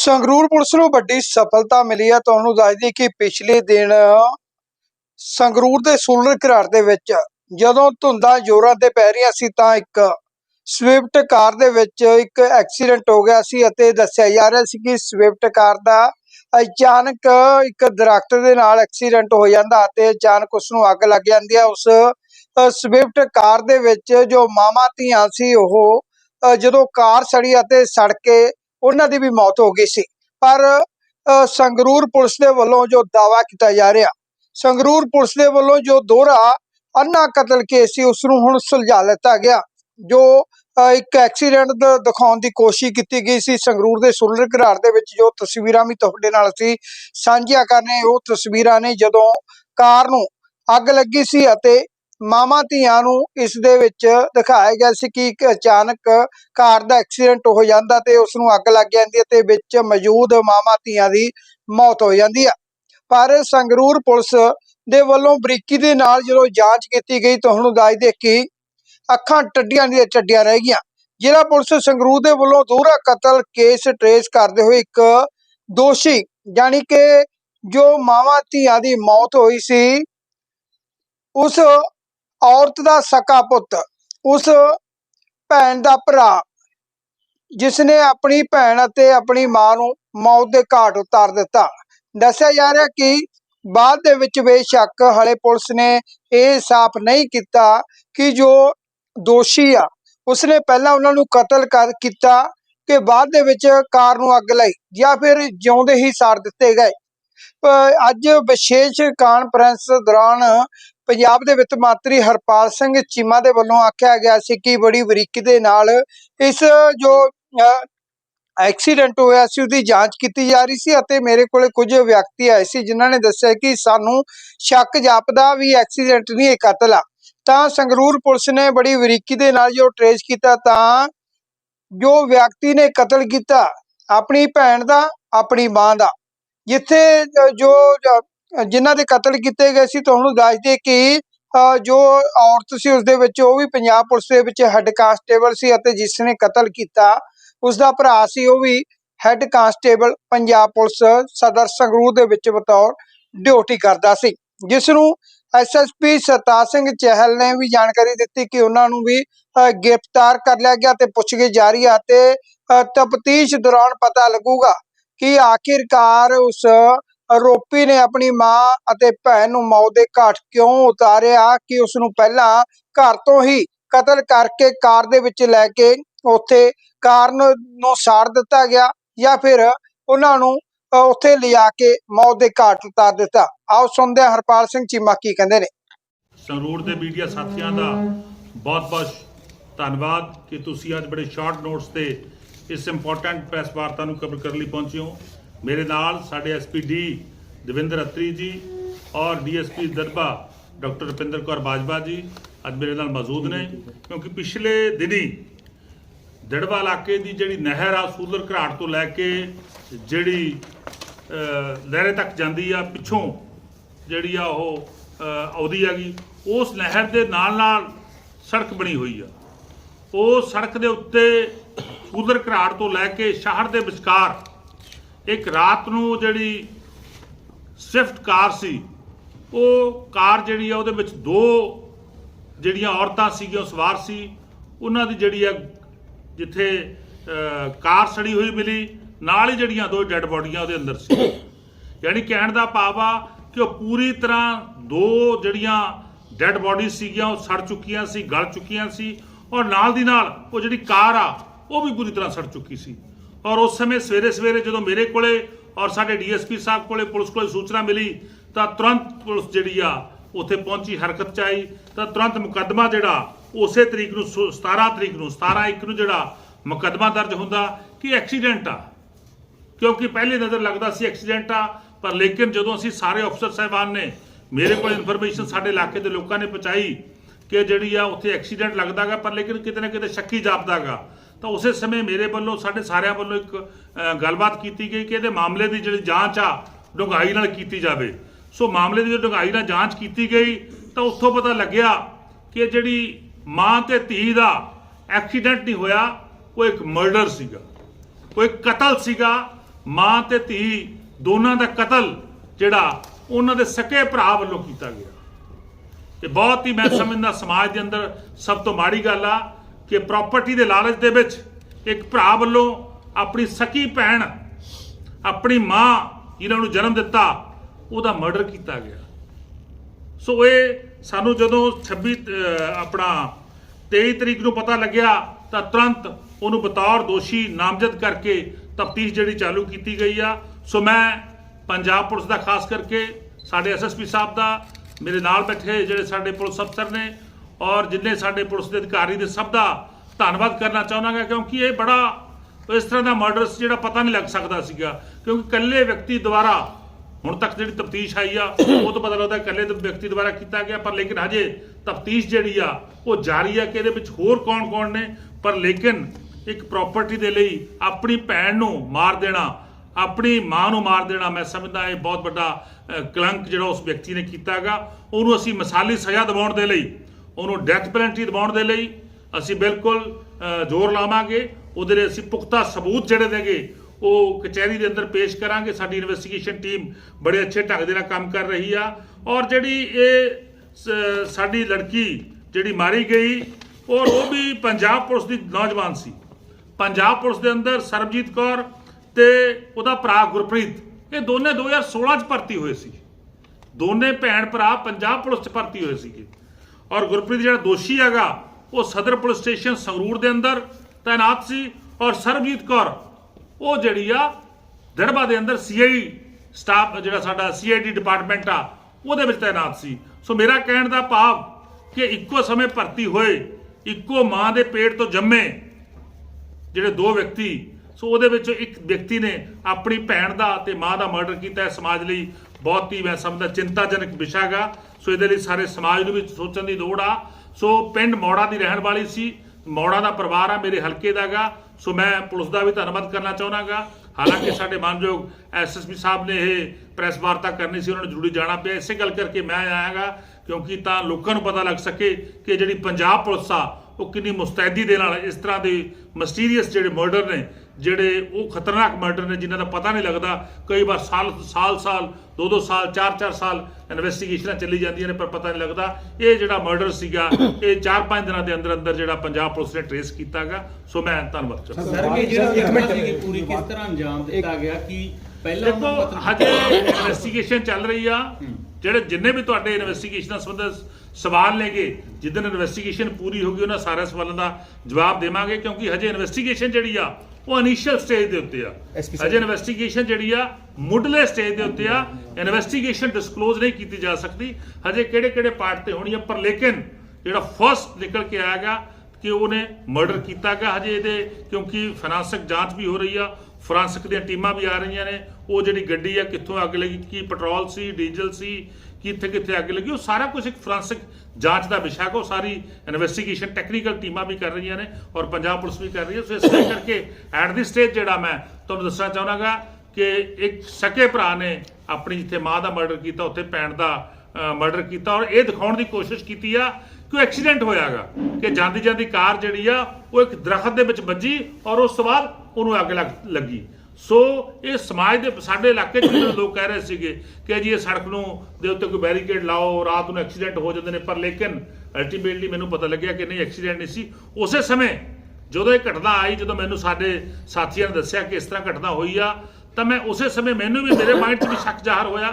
Sangrur police ਨੂੰ ਵੱਡੀ ਸਫਲਤਾ ਮਿਲੀ ਹੈ। ਤੁਹਾਨੂੰ ਦੱਸ ਦਈਏ ਕਿ ਪਿਛਲੇ ਦਿਨ ਸੰਗਰੂਰ ਦੇ ਸੂਲਰ ਘਰਾਟ ਦੇ ਵਿੱਚ ਜਦੋਂ ਧੁੰਦਾਂ ਜ਼ੋਰਾਂ ਤੇ ਪੈ ਰਹੀਆਂ ਸੀ ਤਾਂ ਇੱਕ ਸਵਿਫਟ ਕਾਰ ਦੇ ਵਿੱਚ ਇੱਕ ਐਕਸੀਡੈਂਟ ਹੋ ਗਿਆ ਸੀ ਅਤੇ ਦੱਸਿਆ ਜਾ ਰਿਹਾ ਸੀ ਕਿ ਸਵਿਫਟ ਕਾਰ ਦਾ ਅਚਾਨਕ ਇੱਕ ਦਰਖਤ ਦੇ ਨਾਲ ਐਕਸੀਡੈਂਟ ਹੋ ਜਾਂਦਾ ਅਤੇ ਅਚਾਨਕ ਉਸ ਨੂੰ ਅੱਗ ਲੱਗ ਜਾਂਦੀ ਹੈ। ਉਸ ਸਵਿਫਟ ਕਾਰ ਦੇ ਵਿੱਚ ਜੋ ਮਾਮਾ ਧੀਆਂ ਸੀ, ਉਹ ਜਦੋਂ ਕਾਰ ਸੜੀ ਅਤੇ ਸੜ ਕੇ ਉਹਨਾਂ ਦੀ ਵੀ ਮੌਤ ਹੋ ਗਈ ਸੀ। ਪਰ ਸੰਗਰੂਰ ਪੁਲਿਸ ਦੇ ਵੱਲੋਂ ਜੋ ਦਾਵਾ ਕੀਤਾ ਜਾ ਰਿਹਾ, ਸੰਗਰੂਰ ਪੁਲਿਸ ਦੇ ਵੱਲੋਂ ਜੋ ਦੋਹਰਾ ਅੰਨਾ ਕਤਲ ਕੇਸ ਸੀ ਉਸ ਨੂੰ ਹੁਣ ਸੁਲਝਾ ਲਿੱਤਾ ਗਿਆ, ਜੋ ਇੱਕ ਐਕਸੀਡੈਂਟ ਦਿਖਾਉਣ ਦੀ ਕੋਸ਼ਿਸ਼ ਕੀਤੀ ਗਈ ਸੀ। ਸੰਗਰੂਰ ਦੇ ਸੁਲਰ ਘਰਾਰ ਦੇ ਵਿੱਚ ਜੋ ਤਸਵੀਰਾਂ ਵੀ ਤੁਹਾਡੇ ਨਾਲ ਅਸੀਂ ਸਾਂਝੀਆਂ ਕਰਨੇ, ਉਹ ਤਸਵੀਰਾਂ ਨੇ ਜਦੋਂ ਕਾਰ ਨੂੰ ਅੱਗ ਲੱਗੀ ਸੀ ਅਤੇ ਮਾਮਾ ਧੀਆਂ ਨੂੰ ਇਸ ਦੇ ਵਿੱਚ ਦਿਖਾਇਆ ਗਿਆ ਸੀ ਕਿ ਇੱਕ ਅਚਾਨਕ ਕਾਰ ਦਾ ਐਕਸੀਡੈਂਟ ਹੋ ਜਾਂਦਾ ਤੇ ਉਸ ਨੂੰ ਅੱਗ ਲੱਗ ਜਾਂਦੀ ਹੈ ਤੇ ਵਿੱਚ ਮੌਜੂਦ ਮਾਮਾ ਧੀਆਂ ਦੀ ਮੌਤ ਹੋ ਜਾਂਦੀ ਹੈ। ਪਰ ਸੰਗਰੂਰ ਪੁਲਿਸ ਦੇ ਵੱਲੋਂ ਬਰੀਕੀ ਦੇ ਨਾਲ ਜਦੋਂ ਜਾਂਚ ਕੀਤੀ ਗਈ ਤਾਂ ਹੁਣ ਦੱਸ ਦੇ ਕਿ ਅੱਖਾਂ ਟੱਡੀਆਂ ਦੀਆਂ ਚੱਡੀਆਂ ਰਹਿ ਗਈਆਂ। ਜ਼ਿਲ੍ਹਾ ਪੁਲਿਸ ਸੰਗਰੂਰ ਦੇ ਵੱਲੋਂ ਦੋਹਰਾ ਕਤਲ ਕੇਸ ਟਰੇਸ ਕਰਦੇ ਹੋਏ ਇੱਕ ਦੋਸ਼ੀ ਯਾਨੀ ਕਿ ਜੋ ਮਾਵਾਂ ਧੀਆਂ ਦੀ ਮੌਤ ਹੋਈ ਸੀ, ਉਸ ਔਰਤ ਦਾ ਸਕਾ ਪੁੱਤ, ਉਸ ਭੈਣ ਦਾ ਭਰਾ ਜਿਸ ਨੇ ਆਪਣੀ ਭੈਣ ਅਤੇ ਆਪਣੀ ਮਾਂ ਨੂੰ ਮੌਤ ਦੇ ਘਾਟ ਉਤਾਰ ਦਿੱਤਾ। ਦੱਸਿਆ ਜਾ ਰਿਹਾ ਕਿ ਬਾਅਦ ਦੇ ਵਿੱਚ ਬੇਸ਼ੱਕ ਹਲੇ ਪੁਲਿਸ ਨੇ ਇਹ ਸਾਫ਼ ਨਹੀਂ ਕੀਤਾ ਕਿ ਜੋ ਦੋਸ਼ੀ ਆ, ਉਸਨੇ ਪਹਿਲਾਂ ਉਹਨਾਂ ਨੂੰ ਕਤਲ ਕਰ ਕੀਤਾ ਕਿ ਬਾਅਦ ਦੇ ਵਿੱਚ ਕਾਰ ਨੂੰ ਅੱਗ ਲਾਈ ਜਾਂ ਫਿਰ ਜਿਉਂਦੇ ਹੀ ਸਾੜ ਦਿੱਤੇ ਗਏ। ਅੱਜ ਵਿਸ਼ੇਸ਼ ਕਾਨਫਰੰਸ ਦੌਰਾਨ ਪੰਜਾਬ ਦੇ ਵਿੱਤ ਮੰਤਰੀ ਹਰਪਾਲ ਸਿੰਘ ਚੀਮਾ ਦੇ ਵੱਲੋਂ ਆਖਿਆ ਗਿਆ ਸੀ ਕਿ ਬੜੀ ਬਰੀਕੀ ਦੇ ਨਾਲ ਇਸ ਜੋ ਅ, ਐਕਸੀਡੈਂਟ ਹੋਇਆ ਸੀ ਉਹਦੀ ਜਾਂਚ ਕੀਤੀ ਜਾ ਰਹੀ ਸੀ ਅਤੇ ਮੇਰੇ ਕੋਲੇ ਕੁਝ ਵਿਅਕਤੀ ਆਏ ਸੀ ਜਿਨ੍ਹਾਂ ਨੇ ਦੱਸਿਆ ਕਿ ਸਾਨੂੰ ਸ਼ੱਕ ਜਾਪਦਾ ਵੀ ਐਕਸੀਡੈਂਟ ਨਹੀਂ ਇਹ ਕਤਲ ਆ। ਤਾਂ ਸੰਗਰੂਰ ਪੁਲਿਸ ਨੇ ਬੜੀ ਬਰੀਕੀ ਦੇ ਨਾਲ ਜੋ ਟਰੇਸ ਕੀਤਾ ਤਾਂ ਜੋ ਵਿਅਕਤੀ ਨੇ ਕਤਲ ਕੀਤਾ ਆਪਣੀ ਭੈਣ ਦਾ ਆਪਣੀ ਮਾਂ ਦਾ। ਜਿੱਥੇ ਜੋ ਜ- ਜਿਨ੍ਹਾਂ ਦੇ ਕਤਲ ਕੀਤੇ ਗਏ ਸੀ ਤੁਹਾਨੂੰ ਦੱਸ ਦਈਏ ਕਿ ਜੋ ਔਰਤ ਸੀ ਉਸ ਦੇ ਵਿੱਚ ਉਹ ਵੀ ਪੰਜਾਬ ਪੁਲਿਸ ਦੇ ਵਿੱਚ ਹੈੱਡ ਕਾਂਸਟੇਬਲ ਸੀ ਅਤੇ ਜਿਸ ਨੇ ਕਤਲ ਕੀਤਾ ਉਸ ਦਾ ਭਰਾ ਸੀ ਉਹ ਵੀ head constable Punjab police Sadar Sangrur ਦੇ ਵਿੱਚ ਬਤੌਰ ਡਿਊਟੀ ਕਰਦਾ ਸੀ। ਜਿਸ ਨੂੰ ਐਸਐਸਪੀ ਸਰਤਾਜ ਸਿੰਘ ਚਹਿਲ ਨੇ ਵੀ ਜਾਣਕਾਰੀ ਦਿੱਤੀ ਕਿ ਉਹਨਾਂ ਨੂੰ ਵੀ ਅ, ਗ੍ਰਿਫਤਾਰ ਕਰ ਲਿਆ ਗਿਆ ਤੇ ਪੁੱਛਗਿੱਛ ਜਾਰੀ ਆ ਤੇ ਤਫਤੀਸ਼ ਦੌਰਾਨ ਪਤਾ ਲੱਗੂਗਾ ਕਿ ਆਖਿਰਕਾਰ ਉਸ ਆਰੋਪੀ ਨੇ ਆਪਣੀ ਮਾਂ ਅਤੇ ਭੈਣ ਨੂੰ ਮੌਤ ਦੇ ਘਾਟ ਕਿਉਂ ਉਤਾਰਿਆ ਕਿ ਉਸ ਨੂੰ ਪਹਿਲਾਂ ਘਰ ਤੋਂ ਹੀ ਕਤਲ ਕਰਕੇ ਕਾਰ ਦੇ ਵਿੱਚ ਲੈ ਕੇ ਉੱਥੇ ਕਾਰ ਨੂੰ ਸਾੜ ਦਿੱਤਾ ਗਿਆ ਜਾਂ ਫਿਰ ਉਹਨਾਂ ਨੂੰ ਉੱਥੇ ਲਿਜਾ ਕੇ ਮੌਤ ਦੇ ਘਾਟ ਉਤਾਰ ਦਿੱਤਾ। ਆਓ ਸੁਣਦੇ ਹਾਂ ਹਰਪਾਲ ਸਿੰਘ ਚੀਮਾ ਕੀ ਕਹਿੰਦੇ ਨੇ। ਸੰਗਰੂਰ ਦੇ ਮੀਡੀਆ ਸਾਥੀਆਂ ਦਾ ਬਹੁਤ-ਬਹੁਤ ਧੰਨਵਾਦ ਕਿ ਤੁਸੀਂ ਅੱਜ ਬੜੇ ਸ਼ਾਰਟ ਨੋਟਸ ਤੇ ਇਸ ਇੰਪੋਰਟੈਂਟ ਪ੍ਰੈਸ ਵਾਰਤਾ ਨੂੰ ਕਵਰ ਕਰਨ ਲਈ ਪਹੁੰਚੇ ਹੋ। ਮੇਰੇ ਨਾਲ ਸਾਡੇ ਐਸਪੀਡੀ ਦਵਿੰਦਰ ਅਤਰੀ ਜੀ ਔਰ ਡੀਐਸਪੀ ਦਰਬਾ ਡਾਕਟਰ ਰੁਪਿੰਦਰ ਕੌਰ ਬਾਜਵਾ ਜੀ ਅੱਜ ਮੇਰੇ ਨਾਲ ਮੌਜੂਦ ਨੇ ਕਿਉਂਕਿ ਪਿਛਲੇ ਦਿਨੀ ਦੜਵਾ ਇਲਾਕੇ ਦੀ ਜਿਹੜੀ ਨਹਿਰ ਆ ਸੂਲਰ ਘਰਾਟ ਤੋਂ ਲੈ ਕੇ ਜਿਹੜੀ ਲਹਿਰੇ ਤੱਕ ਜਾਂਦੀ ਆ ਪਿੱਛੋਂ ਜਿਹੜੀ ਆ ਉਹ ਅਹ, ਆਉਂਦੀ ਹੈਗੀ ਉਸ ਨਹਿਰ ਦੇ ਨਾਲ ਨਾਲ ਸੜਕ ਬਣੀ ਹੋਈ ਆ। ਉਹ ਸੜਕ ਦੇ ਉੱਤੇ ਖੂਦਰ ਘਰਾੜ ਤੋਂ ਲੈ ਕੇ ਸ਼ਹਿਰ ਦੇ ਵਿਚਕਾਰ ਇੱਕ ਰਾਤ ਨੂੰ ਜਿਹੜੀ ਸਵਿਫਟ ਕਾਰ ਸੀ, ਉਹ ਕਾਰ ਜਿਹੜੀ ਆ, ਉਹਦੇ ਵਿੱਚ ਦੋ ਜਿਹੜੀਆਂ ਔਰਤਾਂ ਸੀਗੀਆਂ, ਉਹ ਸਵਾਰ ਸੀ। ਉਹਨਾਂ ਦੀ ਜਿਹੜੀ ਆ, ਜਿੱਥੇ ਕਾਰ ਸੜੀ ਹੋਈ ਮਿਲੀ, ਨਾਲ ਹੀ ਜਿਹੜੀਆਂ ਦੋ ਡੈੱਡ ਬੋਡੀਆਂ ਉਹਦੇ ਅੰਦਰ ਸੀ। ਯਾਨੀ ਕਹਿਣ ਦਾ ਭਾਵ ਆ ਕਿ ਉਹ ਪੂਰੀ ਤਰ੍ਹਾਂ ਦੋ ਜਿਹੜੀਆਂ ਡੈੱਡ ਬੋਡੀ ਸੀਗੀਆਂ, ਉਹ ਸੜ ਚੁੱਕੀਆਂ ਸੀ, ਗਲ ਚੁੱਕੀਆਂ ਸੀ। ਔਰ ਨਾਲ ਦੀ ਨਾਲ ਉਹ ਜਿਹੜੀ ਕਾਰ ਆ ਉਹ ਵੀ ਪੂਰੀ ਤਰ੍ਹਾਂ ਸੜ ਚੁੱਕੀ ਸੀ। ਔਰ ਉਸ ਸਮੇਂ ਸਵੇਰੇ ਸਵੇਰੇ ਜਦੋਂ ਮੇਰੇ ਕੋਲੇ ਔਰ ਸਾਡੇ ਡੀਐਸਪੀ ਸਾਹਿਬ ਕੋਲੇ ਪੁਲਿਸ ਕੋਲੇ ਸੂਚਨਾ ਮਿਲੀ, ਤਾਂ ਤੁਰੰਤ ਪੁਲਿਸ ਜਿਹੜੀ ਆ, ਉੱਥੇ ਪਹੁੰਚੀ, ਹਰਕਤ ਚ ਆਈ। ਤਾਂ ਤੁਰੰਤ ਮੁਕੱਦਮਾ ਜਿਹੜਾ, ਉਸੇ ਤਰੀਕ ਨੂੰ ਸੋ- 17 ਤਰੀਕ ਨੂੰ 17 ਇੱਕ ਨੂੰ ਜਿਹੜਾ ਮੁਕੱਦਮਾ ਦਰਜ ਹੁੰਦਾ ਕਿ ਐਕਸੀਡੈਂਟ ਆ। ਕਿਉਂਕਿ ਪਹਿਲੀ ਨਜ਼ਰ ਲੱਗਦਾ ਸੀ ਐਕਸੀਡੈਂਟ ਆ, ਪਰ ਲੇਕਿਨ ਜਦੋਂ ਅਸੀਂ ਸਾਰੇ ਅਫਸਰ ਸਾਹਿਬਾਨ ਨੇ, ਮੇਰੇ ਕੋਲ ਇਨਫੋਰਮੇਸ਼ਨ ਸਾਡੇ ਇਲਾਕੇ ਦੇ ਲੋਕਾਂ ਨੇ ਪਹੁੰਚਾਈ ਕਿ ਜਿਹੜੀ ਆ, ਉੱਥੇ ਐਕਸੀਡੈਂਟ ਲੱਗਦਾਗਾ ਪਰ ਲੇਕਿਨ ਕਿਤੇ ਨਾ ਕਿਤੇ ਸ਼ੱਕੀ ਜਾਪਦਾਗਾ ਤਾਂ ਉਸੇ ਸਮੇਂ ਮੇਰੇ ਵੱਲੋਂ, ਸਾਡੇ ਸਾਰਿਆਂ ਵੱਲੋਂ ਇੱਕ ਗੱਲਬਾਤ ਕੀਤੀ ਗਈ ਕਿ ਇਹਦੇ ਮਾਮਲੇ ਦੀ ਜਿਹੜੀ ਜਾਂਚ ਆ, ਡੂੰਘਾਈ ਨਾਲ ਕੀਤੀ ਜਾਵੇ। ਸੋ ਮਾਮਲੇ ਦੀ ਜਦੋਂ ਡੂੰਘਾਈ ਨਾਲ ਜਾਂਚ ਕੀਤੀ ਗਈ, ਤਾਂ ਉੱਥੋਂ ਪਤਾ ਲੱਗਿਆ ਕਿ ਜਿਹੜੀ ਮਾਂ ਤੇ ਧੀ ਦਾ ਐਕਸੀਡੈਂਟ ਨਹੀਂ ਹੋਇਆ, ਉਹ ਇੱਕ ਮਰਡਰ ਸੀਗਾ। ਉਹ ਇੱਕ ਕਤਲ ਸੀਗਾ। ਮਾਂ ਤੇ ਧੀ ਦੋਨਾਂ ਦਾ ਕਤਲ ਜਿਹੜਾ ਉਹਨਾਂ ਦੇ ਸਕੇ ਭਰਾ ਵੱਲੋਂ ਕੀਤਾ ਗਿਆ। ਇਹ ਬਹੁਤ ਹੀ ਮੈਂ ਸਮਝਦਾ ਸਮਾਜ ਦੇ ਅੰਦਰ ਸਭ ਤੋਂ ਮਾੜੀ ਗੱਲ ਆ ਕਿ ਪ੍ਰਾਪਰਟੀ ਦੇ ਲਾਲਚ ਦੇ ਵਿੱਚ ਇੱਕ ਭਰਾ ਵੱਲੋਂ ਆਪਣੀ ਸਕੀ ਭੈਣ, ਆਪਣੀ ਮਾਂ ਜਿਹਨਾਂ ਨੂੰ ਜਨਮ ਦਿੱਤਾ, ਉਹਦਾ ਮਰਡਰ ਕੀਤਾ ਗਿਆ। ਸੋ ਇਹ ਸਾਨੂੰ ਜਦੋਂ 26 ਆਪਣਾ 23 ਤਰੀਕ ਨੂੰ ਪਤਾ ਲੱਗਿਆ, ਤਾਂ ਤੁਰੰਤ ਉਹਨੂੰ ਬਤੌਰ ਦੋਸ਼ੀ ਨਾਮਜ਼ਦ ਕਰਕੇ ਤਫਤੀਸ਼ ਜਿਹੜੀ ਚਾਲੂ ਕੀਤੀ ਗਈ ਆ। ਸੋ ਮੈਂ ਪੰਜਾਬ ਪੁਲਿਸ ਦਾ ਖਾਸ ਕਰਕੇ ਸਾਡੇ ਐਸਐਸਪੀ ਸਾਹਿਬ ਦਾ, ਮੇਰੇ ਨਾਲ ਬੈਠੇ ਜਿਹੜੇ ਸਾਡੇ ਪੁਲਿਸ ਅਫਸਰ ਨੇ ਔਰ ਜਿੰਨੇ ਸਾਡੇ ਪੁਲਿਸ ਦੇ ਅਧਿਕਾਰੀ ਦੇ ਸਭ ਦਾ ਧੰਨਵਾਦ ਕਰਨਾ ਚਾਹੁੰਦਾ ਕਿਉਂਕਿ ਇਹ ਬੜਾ ਇਸ ਤਰ੍ਹਾਂ ਦਾ ਮਰਡਰ ਸੀ ਜਿਹੜਾ ਪਤਾ ਨਹੀਂ ਲੱਗ ਸਕਦਾ ਸੀਗਾ। ਕਿਉਂਕਿ ਇਕੱਲੇ ਵਿਅਕਤੀ ਦੁਆਰਾ ਹੁਣ ਤੱਕ ਜਿਹੜੀ ਤਫਤੀਸ਼ ਆਈ ਆ, ਉਹ ਤੋਂ ਪਤਾ ਲੱਗਦਾ ਇਕੱਲੇ ਵਿਅਕਤੀ ਦੁਆਰਾ ਕੀਤਾ ਗਿਆ, ਪਰ ਲੇਕਿਨ ਹਜੇ ਤਫਤੀਸ਼ ਜਿਹੜੀ ਆ, ਉਹ ਜਾਰੀ ਆ ਕਿ ਇਹਦੇ ਵਿੱਚ ਹੋਰ ਕੌਣ-ਕੌਣ ਨੇ, ਪਰ ਲੇਕਿਨ ਇੱਕ ਪ੍ਰਾਪਰਟੀ ਦੇ ਲਈ ਆਪਣੀ ਭੈਣ ਨੂੰ ਮਾਰ ਦੇਣਾ, ਆਪਣੀ ਮਾਂ ਨੂੰ ਮਾਰ ਦੇਣਾ, ਮੈਂ ਸਮਝਦਾ ਇਹ ਬਹੁਤ ਵੱਡਾ ਕਲੰਕ ਜਿਹੜਾ ਉਸ ਵਿਅਕਤੀ ਨੇ ਕੀਤਾਗਾ ਉਹਨੂੰ ਅਸੀਂ ਮਿਸਾਲੀ ਸਜ਼ਾ ਦਿਵਾਉਣ ਦੇ ਲਈ ਉਹਨੂੰ ਡੈਥ ਪੈਨਲਟੀ ਦਿਵਾਉਣ ਦੇ ਲਈ ਅਸੀਂ ਬਿਲਕੁਲ ਜ਼ੋਰ ਲਾਵਾਂਗੇ। ਉਹਦੇ ਲਈ ਅਸੀਂ ਪੁਖਤਾ ਸਬੂਤ ਜਿਹੜੇ ਦੇਗੇ ਉਹ ਕਚਹਿਰੀ ਦੇ ਅੰਦਰ ਪੇਸ਼ ਕਰਾਂਗੇ। ਸਾਡੀ ਇਨਵੈਸਟੀਗੇਸ਼ਨ ਟੀਮ ਬੜੇ ਅੱਛੇ ਢੰਗ ਦੇ ਨਾਲ ਕੰਮ ਕਰ ਰਹੀ ਆ। ਔਰ ਜਿਹੜੀ ਇਹ ਸਾਡੀ ਲੜਕੀ ਜਿਹੜੀ ਮਾਰੀ ਗਈ, ਔਰ ਉਹ ਵੀ ਪੰਜਾਬ ਪੁਲਿਸ ਦੀ ਨੌਜਵਾਨ ਸੀ। ਪੰਜਾਬ ਪੁਲਿਸ ਦੇ ਅੰਦਰ ਸਰਬਜੀਤ ਕੌਰ ਤੇ ਉਹਦਾ ਭਰਾ ਗੁਰਪ੍ਰੀਤ, ਇਹ ਦੋਨੇ 2016 ਚ ਭਰਤੀ ਹੋਏ ਸੀ। ਦੋਨੇ ਭੈਣ ਭਰਾ ਪੰਜਾਬ ਪੁਲਿਸ ਚ ਭਰਤੀ ਹੋਏ ਸੀਗੇ। ਔਰ ਗੁਰਪ੍ਰੀਤ ਜਿਹੜਾ ਦੋਸ਼ੀ ਹੈਗਾ, ਉਹ ਸਦਰ ਪੁਲਿਸ ਸਟੇਸ਼ਨ ਸੰਗਰੂਰ ਦੇ ਅੰਦਰ ਤਾਇਨਾਤ ਸੀ ਔਰ ਸਰਬਜੀਤ ਕੌਰ, ਉਹ ਜਿਹੜੀ ਆ ਦੜਬਾ ਦੇ ਅੰਦਰ ਸੀਆਈ ਸਟਾਫ, ਜਿਹੜਾ ਸਾਡਾ ਸੀਆਈਡੀ ਡਿਪਾਰਟਮੈਂਟ ਆ, ਉਹਦੇ ਵਿੱਚ ਤਾਇਨਾਤ ਸੀ। ਸੋ ਮੇਰਾ ਕਹਿਣ ਦਾ ਭਾਵ ਕਿ ਇੱਕੋ ਸਮੇਂ ਭਰਤੀ ਹੋਏ, ਇੱਕੋ ਮਾਂ ਦੇ ਪੇਟ ਤੋਂ ਜੰਮੇ ਜਿਹੜੇ ਦੋ ਵਿਅਕਤੀ, ਸੋ ਉਹਦੇ ਵਿੱਚ ਇੱਕ ਵਿਅਕਤੀ ਨੇ ਆਪਣੀ ਭੈਣ ਦਾ ਤੇ ਮਾਂ ਦਾ ਮਰਡਰ ਕੀਤਾ ਹੈ ਸਮਾਜ ਲਈ। ਬਹੁਤ ਹੀ ਮੈਂ ਸਮਝਦਾ ਚਿੰਤਾਜਨਕ ਵਿਸ਼ਾ ਗਾ ਸੋ ਇਹਦੇ ਲਈ ਸਾਰੇ ਸਮਾਜ ਨੂੰ ਵੀ ਸੋਚਣ ਦੀ ਲੋੜ ਆ। ਸੋ ਪਿੰਡ ਮੌੜਾ ਦੀ ਰਹਿਣ ਵਾਲੀ ਸੀ। ਮੌੜਾ ਦਾ ਪਰਿਵਾਰ ਆ, ਮੇਰੇ ਹਲਕੇ ਦਾ ਗਾ ਸੋ ਮੈਂ ਪੁਲਿਸ ਦਾ ਵੀ ਧੰਨਵਾਦ ਕਰਨਾ ਚਾਹੁੰਦਾਗਾ ਹਾਲਾਂਕਿ ਸਾਡੇ ਮਾਨਯੋਗ ਐਸਐਸਪੀ ਸਾਹਿਬ ਨੇ ਇਹ ਪ੍ਰੈਸ ਵਾਰਤਾ ਕਰਨੀ ਸੀ, ਉਹਨਾਂ ਨੂੰ ਜ਼ਰੂਰੀ ਜਾਣਾ ਪਿਆ। ਇਸੇ ਗੱਲ ਕਰਕੇ ਮੈਂ ਆਇਆਗਾ, ਕਿਉਂਕਿ ਤਾਂ ਲੋਕਾਂ ਨੂੰ ਪਤਾ ਲੱਗ ਸਕੇ ਕਿ ਜਿਹੜੀ ਪੰਜਾਬ ਪੁਲਿਸ ਆ, ਉਹ ਕਿੰਨੀ ਮੁਸਤੈਦੀ ਦੇ ਨਾਲ ਇਸ ਤਰ੍ਹਾਂ ਦੇ ਮਸਟੀਰੀਅਸ ਜਿਹੜੇ ਮਰਡਰ ਨੇ ਜਿਹੜੇ ਉਹ ਖਤਰਨਾਕ ਮਰਡਰ ਨੇ ਜਿਨ੍ਹਾਂ ਦਾ ਪਤਾ ਨਹੀਂ ਲੱਗਦਾ ਕਈ ਵਾਰ ਸਾਲ ਸਾਲ ਸਾਲ ਦੋ ਦੋ ਸਾਲ ਚਾਰ ਚਾਰ ਸਾਲ ਇਨਵੈਸਟੀਗੇਸ਼ਨਾਂ ਚੱਲੀ ਜਾਂਦੀਆਂ ਨੇ ਪਰ ਪਤਾ ਨਹੀਂ ਲੱਗਦਾ। ਇਹ ਜਿਹੜਾ ਮਰਡਰ ਸੀਗਾ ਇਹ ਚਾਰ ਪੰਜ ਦਿਨਾਂ ਦੇ ਅੰਦਰ ਅੰਦਰ ਜਿਹੜਾ ਪੰਜਾਬ ਪੁਲਿਸ ਨੇ ਟਰੇਸ ਕੀਤਾਗਾ ਸੋ ਮੈਂ ਧੰਨਵਾਦ ਕਰਦਾ ਸਰ ਇਹ ਜਿਹੜਾ ਘਟਨਾ ਸੀਗੀ ਪੂਰੀ ਕਿਸ ਤਰ੍ਹਾਂ ਅੰਜਾਮ ਦਿੱਤਾ ਗਿਆ ਕਿ ਪਹਿਲਾਂ ਦੇਖੋ ਹਜੇ ਇਨਵੈਸਟੀਗੇਸ਼ਨ ਚੱਲ ਰਹੀ ਆ। ਜਿਹੜੇ ਜਿੰਨੇ ਵੀ ਤੁਹਾਡੇ ਇਨਵੈਸਟੀਗੇਸ਼ਨ ਸੰਬੰਧਿਤ ਸਵਾਲ ਨੇਗੇ ਜਿੱਦਨ ਇਨਵੈਸਟੀਗੇਸ਼ਨ ਪੂਰੀ ਹੋਗੀ ਉਹਨਾਂ ਸਾਰੇ ਸਵਾਲਾਂ ਦਾ ਜਵਾਬ ਦੇਵਾਂਗੇ ਕਿਉਂਕਿ ਹਜੇ ਇਨਵੈਸਟੀਗੇਸ਼ਨ ਜਿਹੜੀ ਆ ਉਹ ਇਨੀਸ਼ੀਅਲ ਸਟੇਜ ਦੇ ਉੱਤੇ ਆ। ਹਜੇ ਇਨਵੈਸਟੀਗੇਸ਼ਨ ਜਿਹੜੀ ਆ ਮੁੱਢਲੇ ਸਟੇਜ ਦੇ ਉੱਤੇ ਆ। ਇਨਵੈਸਟੀਗੇਸ਼ਨ ਡਿਸਕਲੋਜ਼ ਨਹੀਂ ਕੀਤੀ ਜਾ ਸਕਦੀ। ਹਜੇ ਕਿਹੜੇ ਕਿਹੜੇ ਪਾਰਟ ਤੇ ਹੋਣੀ ਆ ਪਰ ਲੇਕਿਨ ਜਿਹੜਾ ਫਰਸਟ ਨਿਕਲ ਕੇ ਆਏਗਾ ਕਿ ਉਹਨੇ ਮਰਡਰ ਕੀਤਾ ਗਿਆ ਹਜੇ ਇਹਦੇ ਕਿਉਂਕਿ ਫੋਰੈਂਸਿਕ ਜਾਂਚ ਵੀ ਹੋ ਰਹੀ ਆ। ਫੋਰੈਂਸਿਕ ਦੀਆਂ ਟੀਮਾਂ ਵੀ ਆ ਰਹੀਆਂ ਨੇ। ਉਹ ਜਿਹੜੀ ਗੱਡੀ ਆ ਕਿੱਥੋਂ ਅੱਗ ਲੱਗੀ? ਕੀ ਪੈਟਰੋਲ ਸੀ ਡੀਜ਼ਲ ਸੀ? ਕਿੱਥੇ ਕਿੱਥੇ ਅੱਗ ਲੱਗੀ, ਉਹ ਸਾਰਾ ਕੁਝ ਇੱਕ ਫੋਰੈਂਸਿਕ ਜਾਂਚ ਦਾ ਵਿਸ਼ਾ ਹੈ ਉਹ ਸਾਰੀ ਇਨਵੈਸਟੀਗੇਸ਼ਨ ਟੈਕਨੀਕਲ ਟੀਮਾਂ ਵੀ ਕਰ ਰਹੀਆਂ ਨੇ ਔਰ ਪੰਜਾਬ ਪੁਲਿਸ ਵੀ ਕਰ ਰਹੀ ਹੈ। ਸੋ ਇਸ ਕਰਕੇ ਐਟ ਦੀ ਸਟੇਜ ਜਿਹੜਾ ਮੈਂ ਤੁਹਾਨੂੰ ਦੱਸਣਾ ਚਾਹਣਾਗਾ ਕਿ ਇੱਕ ਸਕੇ ਭਰਾ ਨੇ ਆਪਣੀ ਜਿੱਥੇ ਮਾਂ ਦਾ ਮਰਡਰ ਕੀਤਾ, ਉੱਥੇ ਭੈਣ ਦਾ ਮਰਡਰ ਕੀਤਾ ਔਰ ਇਹ ਦਿਖਾਉਣ ਦੀ ਕੋਸ਼ਿਸ਼ ਕੀਤੀ ਆ ਕਿ ਉਹ ਐਕਸੀਡੈਂਟ ਹੋਇਆਗਾ ਕਿ ਜਾਂਦੀ ਜਾਂਦੀ ਕਾਰ ਜਿਹੜੀ ਆ, ਉਹ ਇੱਕ ਦਰਖਤ ਦੇ ਵਿੱਚ ਵੱਜੀ ਔਰ ਉਸ ਤੋਂ ਬਾਅਦ ਉਹਨੂੰ ਅੱਗ ਲੱਗ ਲੱਗੀ। ਸੋ ਇਹ ਸਮਾਜ ਦੇ ਸਾਡੇ ਇਲਾਕੇ 'ਚ ਵੀ ਜਿਹੜੇ ਲੋਕ ਕਹਿ ਰਹੇ ਸੀਗੇ ਕਿ ਜੀ ਇਹ ਸੜਕ ਨੂੰ ਦੇ ਉੱਤੇ ਕੋਈ ਬੈਰੀਕੇਡ ਲਾਓ, ਰਾਤ ਨੂੰ ਐਕਸੀਡੈਂਟ ਹੋ ਜਾਂਦੇ ਨੇ। ਪਰ ਲੇਕਿਨ ਅਲਟੀਮੇਟਲੀ ਮੈਨੂੰ ਪਤਾ ਲੱਗਿਆ ਕਿ ਨਹੀਂ ਐਕਸੀਡੈਂਟ ਨਹੀਂ ਸੀ। ਉਸੇ ਸਮੇਂ ਜਦੋਂ ਇਹ ਘਟਨਾ ਆਈ, ਜਦੋਂ ਮੈਨੂੰ ਸਾਡੇ ਸਾਥੀਆਂ ਨੇ ਦੱਸਿਆ ਕਿ ਇਸ ਤਰ੍ਹਾਂ ਘਟਨਾ ਹੋਈ ਆ, ਤਾਂ ਮੈਂ ਉਸੇ ਸਮੇਂ ਮੈਨੂੰ ਵੀ ਮੇਰੇ ਮਾਈਂਡ 'ਚ ਵੀ ਸ਼ੱਕ ਜ਼ਾਹਰ ਹੋਇਆ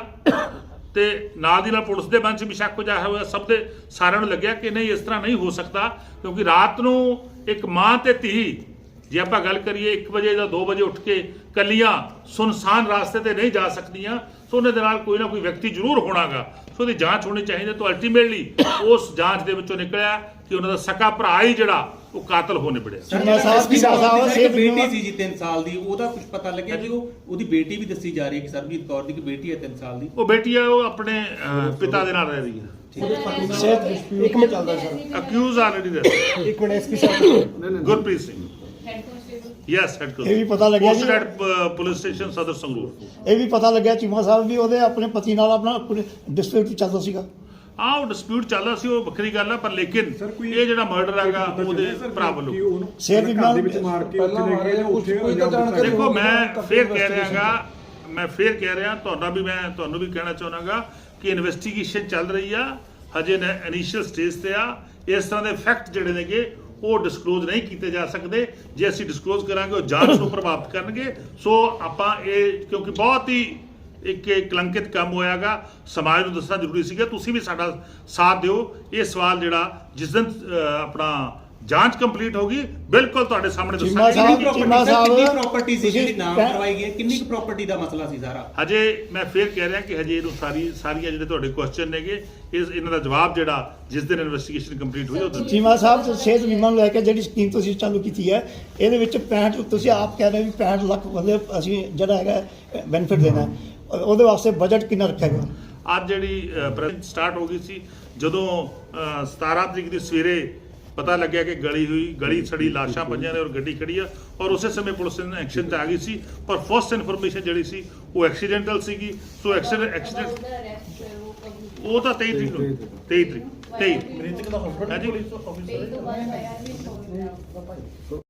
ਤੇ ਨਾਲ ਦੀ ਨਾਲ ਪੁਲਿਸ ਦੇ ਮਨ 'ਚ ਵੀ ਸ਼ੱਕ ਜ਼ਾਹਰ ਹੋਇਆ। ਸਭ ਦੇ ਸਾਰਿਆਂ ਨੂੰ ਲੱਗਿਆ ਕਿ ਨਹੀਂ, ਇਸ ਤਰ੍ਹਾਂ ਨਹੀਂ ਹੋ ਸਕਦਾ, ਕਿਉਂਕਿ ਰਾਤ ਨੂੰ ਇੱਕ ਮਾਂ ਤੇ ਧੀ ਜੇ ਆਪਾਂ ਗੱਲ ਕਰੀਏ 1 ਵਜੇ ਜਾਂ 2 ਵਜੇ ਉੱਠ ਕੇ ਕੱਲੀਆਂ ਸੁਨਸਾਨ ਰਾਸਤੇ ਤੇ ਨਹੀਂ ਜਾ ਸਕਦੀਆਂ ਸੋ ਉਹਨੇ ਦੇ ਨਾਲ ਕੋਈ ਨਾ ਕੋਈ ਵਿਅਕਤੀ ਜ਼ਰੂਰ ਹੋਣਾਗਾ। ਸੋ ਉਹਦੀ ਜਾਂਚ ਹੋਣੀ ਚਾਹੀਦੀ ਤਾਂ ਅਲਟੀਮੇਟਲੀ ਉਸ ਜਾਂਚ ਦੇ ਵਿੱਚੋਂ ਨਿਕਲਿਆ ਕਿ ਉਹਨਾਂ ਦਾ ਸਕਾ ਭਰਾ ਹੀ ਜਿਹੜਾ ਉਹ ਕਾਤਲ ਹੋ ਨਿਬੜਿਆ। ਚੰਨਾ ਸਾਹਿਬ ਕੀ ਸਾਹਿਬ ਇੱਕ ਬੇਟੀ ਸੀ ਜੀ 3 ਸਾਲ ਦੀ ਉਹਦਾ ਕੁਝ ਪਤਾ ਲੱਗਿਆ ਕਿ ਉਹ ਉਹਦੀ ਬੇਟੀ ਵੀ ਦੱਸੀ ਜਾ ਰਹੀ ਹੈ ਕਿ ਸਰਬਜੀਤ ਕੌਰ ਦੀ ਕਿ ਬੇਟੀ ਹੈ 3 ਸਾਲ ਦੀ। ਉਹ ਬੇਟੀ ਆ ਉਹ ਆਪਣੇ ਪਿਤਾ ਦੇ ਨਾਲ ਰਹਿ ਰਹੀ ਹੈ। ਇੱਕ ਮਿੰਟ ਚੱਲਦਾ ਸਰ। ਅਕਿਊਜ਼ ਆਲਰੇਡੀ there ਇੱਕ minute SP sahib Gurpreet Singh. Yes head ਇਹ ਵੀ ਪਤਾ ਲੱਗਿਆ ਜੀ। ਪੁਲਿਸ ਸਟੇਸ਼ਨ ਸਦਰ ਸੰਗਰੂਰ ਇਹ ਵੀ ਪਤਾ ਲੱਗਿਆ ਚੀਮਾ ਸਾਹਿਬ ਵੀ ਉਹਦੇ ਆਪਣੇ ਪਤੀ ਨਾਲ ਆਪਣਾ ਡਿਸਪਿਊਟ ਚੱਲਦਾ ਸੀਗਾ। ਆ ਉਹ ਡਿਸਪਿਊਟ ਚੱਲਦਾ ਸੀ ਉਹ ਵੱਖਰੀ ਗੱਲ ਆ ਪਰ ਲੇਕਿਨ ਇਹ ਜਿਹੜਾ ਮਰਡਰ ਹੈਗਾ ਉਹਦੇ ਭਰਾ ਵੱਲੋਂ। ਸਿਹਤ ਘਰ ਦੇ ਵਿੱਚ ਮਾਰ ਕੇ ਉੱਥੇ ਲੈ ਕੇ ਉੱਥੇ ਕੋਈ ਤਾਂ ਜਾਣਕਾਰੀ ਦੇਖੋ ਮੈਂ ਫੇਰ ਕਹਿ ਰਿਹਾਗਾ ਮੈਂ ਫੇਰ ਕਹਿ ਰਿਹਾ ਤੁਹਾਡਾ ਵੀ ਮੈਂ ਤੁਹਾਨੂੰ ਵੀ ਕਹਿਣਾ ਚਾਹੁੰਦਾਗਾ ਕਿ ਇਨਵੈਸਟੀਗੇਸ਼ਨ ਚੱਲ ਰਹੀ ਆ ਹਜੇ ਇਨੀਸ਼ੀਅਲ ਸਟੇਜ ਤੇ ਆ ਇਸ ਤਰ੍ਹਾਂ ਦੇ ਫੈਕਟ ਜਿਹੜੇ ਨੇਗੇ ਉਹ ਡਿਸਕਲੋਜ਼ ਨਹੀਂ ਕੀਤੇ ਜਾ ਸਕਦੇ। ਜੇ ਅਸੀਂ ਡਿਸਕਲੋਜ਼ ਕਰਾਂਗੇ, ਉਹ ਜਾਂਚ ਨੂੰ ਪ੍ਰਭਾਵਿਤ ਕਰਨਗੇ। ਸੋ ਆਪਾਂ ਇਹ, ਕਿਉਂਕਿ ਬਹੁਤ ਹੀ ਇੱਕ ਕਲੰਕਿਤ ਕੰਮ ਹੋਇਆਗਾ। ਸਮਾਜ ਨੂੰ ਦੱਸਣਾ ਜ਼ਰੂਰੀ ਸੀਗਾ। ਤੁਸੀਂ ਵੀ ਸਾਡਾ ਸਾਥ ਦਿਓ। ਇਹ ਸਵਾਲ ਜਿਹੜਾ ਜਿਸ ਦਿਨ ਆਪਣਾ ਜਾਂਚ ਕੰਪਲੀਟ ਹੋਗੀ ਬਿਲਕੁਲ ਤੁਹਾਡੇ ਸਾਹਮਣੇ ਚੀਮਾ ਦੱਸਾਂਗੇ ਸਾਹਿਬ- ਕਿੰਨੀ ਚੀਮਾ ਪ੍ਰਾਪਰਟੀ ਸਾਹਿਬ, ਕਿੰਨੀ ਪ੍ਰਾਪਰਟੀ ਸੀ ਤੁਸੀਂ ਜਿਹੜੀ ਨਾਮ ਕਰਵਾਈ ਗਈ ਹੈ? ਕਿੰਨੀ ਪ੍ਰਾਪਰਟੀ ਦਾ ਮਸਲਾ ਸੀ ਸਾਰਾ ਹਜੇ ਮੈਂ ਫੇਰ ਕਹਿ ਰਿਹਾ ਕਿ ਹਜੇ ਇਹਨੂੰ ਸਾਰੀ ਸਾਰੀਆਂ ਜਿਹੜੇ ਤੁਹਾਡੇ ਕੁਐਸਚਨ ਨੇਗੇ ਇਸ ਇਹਨਾਂ ਦਾ ਜਵਾਬ ਜਿਹੜਾ ਜਿਸ ਦਿਨ ਇਨਵੈਸਟੀਗੇਸ਼ਨ ਕੰਪਲੀਟ ਹੋਈ ਉਦੋਂ ਚੀਮਾ ਸਾਹਿਬ ਤੋਂ ਸਿਹਤ ਬੀਮਾ ਨੂੰ ਲੈ ਕੇ ਜਿਹੜੀ ਸਕੀਮ ਤੁਸੀਂ ਚਾਲੂ ਕੀਤੀ ਹੈ ਇਹਦੇ ਵਿੱਚ 65 ਤੁਸੀਂ ਆਪ ਕਹਿ ਰਹੇ ਹੋ ਵੀ 65 ਲੱਖ ਬੰਦੇ ਅਸੀਂ ਜਿਹੜਾ ਹੈਗਾ ਬੈਨੀਫਿਟ ਦੇਣਾ ਹੈ। ਉਹਦੇ ਵਾਸਤੇ ਬਜਟ ਕਿੰਨਾ ਰੱਖਿਆ ਗਿਆ ਅੱਜ ਜਿਹੜੀ ਸਟਾਰਟ ਹੋ ਗਈ ਸੀ ਜਦੋਂ ਅਹ, 17 ਤਰੀਕ ਦੀ ਸਵੇਰੇ ਪਤਾ ਲੱਗਿਆ ਕਿ ਗਲੀ ਹੋਈ ਗਲੀ ਸੜੀ ਲਾਸ਼ਾਂ ਪਈਆਂ ਨੇ ਔਰ ਗੱਡੀ ਖੜੀ ਆ ਔਰ ਉਸੇ ਸਮੇਂ ਪੁਲਿਸ ਨੇ ਐਕਸ਼ਨ 'ਚ ਆ ਗਈ ਸੀ। ਪਰ ਫਸਟ ਇਨਫੋਰਮੇਸ਼ਨ ਜਿਹੜੀ ਸੀ ਉਹ ਐਕਸੀਡੈਂਟਲ ਸੀਗੀ। ਸੋ ਐਕਸੀਡੈਂਟ ਐਕਸੀਡੈਂਟ ਉਹ ਤਾਂ 23 ਤਰੀਕ ਨੂੰ। 23 ਤਰੀਕ 23 ਮ੍ਰਿਤਕ ਦਾ ਹਸਬੰਡ। ਪੁਲਿਸ ਆਫੀਸਰ ਤੋਂ ਨਹੀਂ